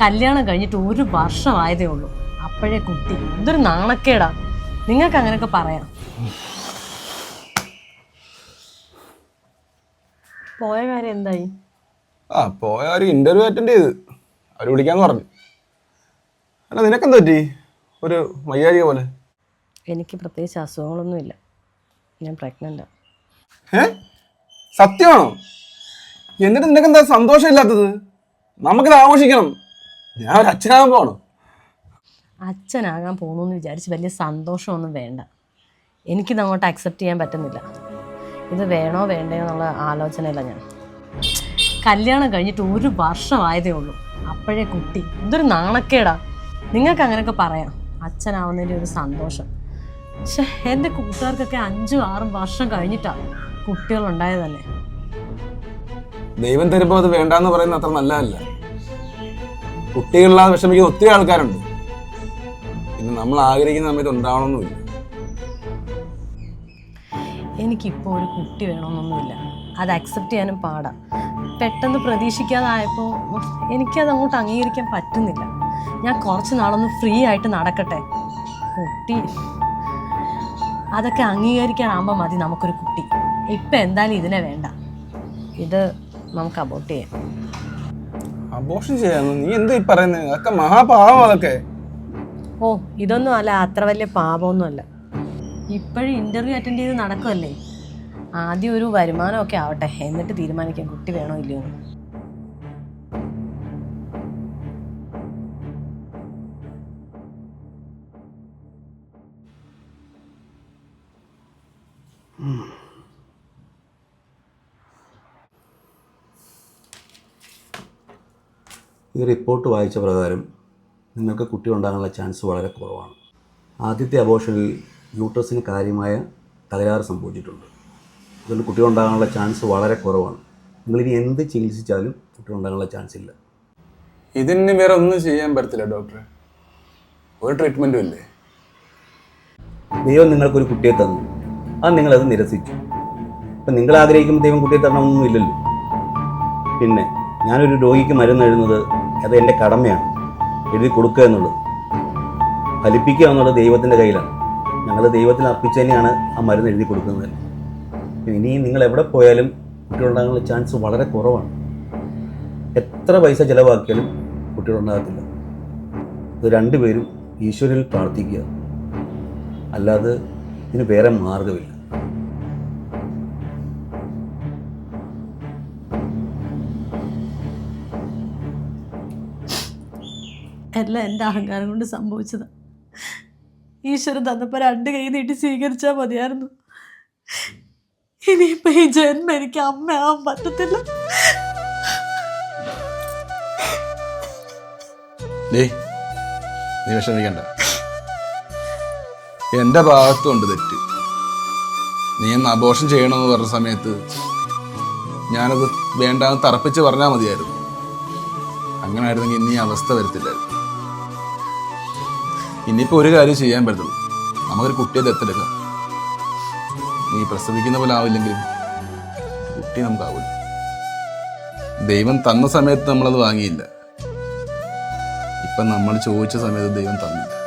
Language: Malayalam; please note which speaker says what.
Speaker 1: കല്യാണം കഴിഞ്ഞിട്ട് ഒരു വർഷമായതേ ഉള്ളൂ. അപ്പോഴേ കുട്ടി ഇതൊരു നാണക്കേടാ. നിങ്ങൾക്ക് അങ്ങനെയൊക്കെ പറയാം. പോയ കാര്യം എന്തായി?
Speaker 2: ആ പോയ ഒരു ഇന്റർവ്യൂ അറ്റൻഡ് ചെയ്ത്. അവർ വിളിക്കാന്ന് പറഞ്ഞു. അല്ല നിനക്കെന്താ പറ്റി? ഒരു വയ്യാഴിക പോലെ.
Speaker 1: എനിക്ക് പ്രത്യേകിച്ച് അസുഖങ്ങളൊന്നുമില്ല. ഞാൻ പ്രഗ്നന്റാണ്
Speaker 2: ഏ സത്യമാണോ? എന്നിട്ട് നിനക്കെന്താ സന്തോഷമില്ലാത്തത്? നമുക്കിത് ആഘോഷിക്കണം. ഞാൻ ഒരു അച്ഛനാകാൻ പോകണം
Speaker 1: അച്ഛനാകാൻ പോകുന്നു എന്ന് വിചാരിച്ച് വലിയ സന്തോഷമൊന്നും വേണ്ട. എനിക്കിത് അങ്ങോട്ട് അക്സെപ്റ്റ് ചെയ്യാൻ പറ്റുന്നില്ല. ഇത് വേണോ വേണ്ടയോ എന്നുള്ള ആലോചനയില്ല ഞാൻ. കല്യാണം കഴിഞ്ഞിട്ട് ഒരു വർഷമായതേ ഉള്ളൂ. അപ്പോഴേ കുട്ടി. ഇതൊരു നാണക്കേടാ. നിങ്ങൾക്ക് അങ്ങനെയൊക്കെ പറയാം. അച്ഛനാവുന്നതിന്റെ ഒരു സന്തോഷം. പക്ഷെ എന്റെ കൂട്ടുകാർക്കൊക്കെ അഞ്ചും ആറും വർഷം കഴിഞ്ഞിട്ടാണ് കുട്ടികൾ ഉണ്ടായതല്ലേ
Speaker 2: ദൈവം തരുമ്പോൾ അത് വേണ്ടാന്ന് പറയുന്നത് അത്ര നല്ലതല്ല. കുട്ടികളില്ലാതെ വിഷമിക്കുന്ന ഒത്തിരി ആൾക്കാരുണ്ട്. പിന്നെ നമ്മൾ ആഗ്രഹിക്കുന്ന സമയത്ത് ഉണ്ടാവണമെന്നില്ല.
Speaker 1: എനിക്കിപ്പോൾ ഒരു കുട്ടി വേണമെന്നൊന്നുമില്ല. അത് അക്സെപ്റ്റ് ചെയ്യാനും പാടാം. പെട്ടെന്ന് പ്രതീക്ഷിക്കാതായപ്പോൾ എനിക്കത് അങ്ങോട്ട് അംഗീകരിക്കാൻ പറ്റുന്നില്ല. ഞാൻ കുറച്ച് നാളൊന്ന് ഫ്രീ ആയിട്ട് നടക്കട്ടെ. കുട്ടി. അതൊക്കെ അംഗീകരിക്കാനാകുമ്പോൾ മതി നമുക്കൊരു കുട്ടി. ഇപ്പം എന്തായാലും ഇതിനെ വേണ്ട. ഇത് നമുക്ക് അബോട്ട് ചെയ്യാം.
Speaker 2: അബോഷൻ ചെയ്യാന്ന് നീ എന്താ ഈ പറയുന്നത് അതൊക്കെ മഹാപാപം അതൊക്കെ.
Speaker 1: ഓ ഇതൊന്നും അല്ല അത്ര വലിയ പാപമൊന്നും അല്ല ഇപ്പോഴും ഇന്റർവ്യൂ അറ്റൻഡ് ചെയ്ത് നടക്കുമല്ലേ ആദ്യം ഒരു വരുമാനമൊക്കെ ആവട്ടെ എന്നിട്ട് തീരുമാനിക്കാം കുട്ടി വേണോ ഇല്ലയോ എന്ന്.
Speaker 3: ഈ റിപ്പോർട്ട് വായിച്ച പ്രകാരം നിങ്ങൾക്ക് കുട്ടി ഉണ്ടാകാനുള്ള ചാൻസ് വളരെ കുറവാണ്. ആദ്യത്തെ അബോഷനിൽ യൂട്രസിന് കാര്യമായ തകരാറ് സംഭവിച്ചിട്ടുണ്ട്. അതുകൊണ്ട് കുട്ടി ഉണ്ടാകാനുള്ള ചാൻസ് വളരെ കുറവാണ്. നിങ്ങളിനി എന്ത് ചികിത്സിച്ചാലും കുട്ടി ഉണ്ടാകാനുള്ള ചാൻസ് ഇല്ല.
Speaker 2: ഇതിന് വേറെ ഒന്നും ചെയ്യാൻ പറ്റത്തില്ല ഡോക്ടറെ ഒരു ട്രീറ്റ്മെന്റും ഇല്ലേ?
Speaker 3: ദൈവം നിങ്ങൾക്കൊരു കുട്ടിയെ തന്നു. അത് നിങ്ങളത് നിരസിച്ചു. അപ്പം നിങ്ങൾ ആഗ്രഹിക്കുമ്പോൾ ദൈവം കുട്ടിയെ തരണമെന്നൊന്നുമില്ലല്ലോ പിന്നെ ഞാനൊരു രോഗിക്ക് മരുന്ന് എഴുതുന്നത് അത് എന്റെ കടമയാണ്. എഴുതി കൊടുക്കുക എന്നുള്ളത്. ഫലിപ്പിക്കുക എന്നുള്ളത് ദൈവത്തിന്റെ കയ്യിലാണ്. ഞങ്ങൾ ദൈവത്തിൽ അർപ്പിച്ച് തന്നെയാണ് ആ മരുന്ന് എഴുതി കൊടുക്കുന്നത്. ഇനിയും നിങ്ങൾ എവിടെ പോയാലും കുട്ടികളുണ്ടാകാനുള്ള ചാൻസ് വളരെ കുറവാണ്. എത്ര പൈസ ചിലവാക്കിയാലും കുട്ടികളുണ്ടാകത്തില്ല. ഇത് രണ്ടുപേരും ഈശ്വരനിൽ പ്രാർത്ഥിക്കുക. അല്ലാതെ ഇതിന് വേറെ മാർഗമില്ല
Speaker 1: എല്ലാം എന്റെ അഹങ്കാരം കൊണ്ട് സംഭവിച്ചത്. ഈശ്വരൻ തന്നപ്പോൾ രണ്ട് കൈ നീട്ടി സ്വീകരിച്ചാൽ മതിയായിരുന്നു. ഇനിയിപ്പോൾ ഈ ജന്മം എനിക്ക് അമ്മയാവാൻ പറ്റത്തില്ല.
Speaker 2: നീ ഭാഗത്തുണ്ട് തെറ്റ്. നീ എന്ന് അബോഷൻ ചെയ്യണമെന്ന് പറഞ്ഞ സമയത്ത് ഞാനത് വേണ്ടാന്ന് തറപ്പിച്ച് പറഞ്ഞാൽ മതിയായിരുന്നു. അങ്ങനെ ആയിരുന്നെങ്കിൽ ഇനി അവസ്ഥ വരത്തില്ലായിരുന്നു. ഇനിയിപ്പോൾ ഒരു കാര്യം ചെയ്യാൻ പറ്റത്തുള്ളൂ. നമുക്കൊരു കുട്ടിയെ ദത്തെടുക്കാം. നീ പ്രസവിക്കുന്ന പോലെ ആവില്ലെങ്കിലും കുട്ടി നമുക്കാവില്ല. ദൈവം തന്ന സമയത്ത് നമ്മളത് വാങ്ങിയില്ല. ഇപ്പം നമ്മൾ ചോദിച്ച സമയത്ത് ദൈവം തന്നില്ല.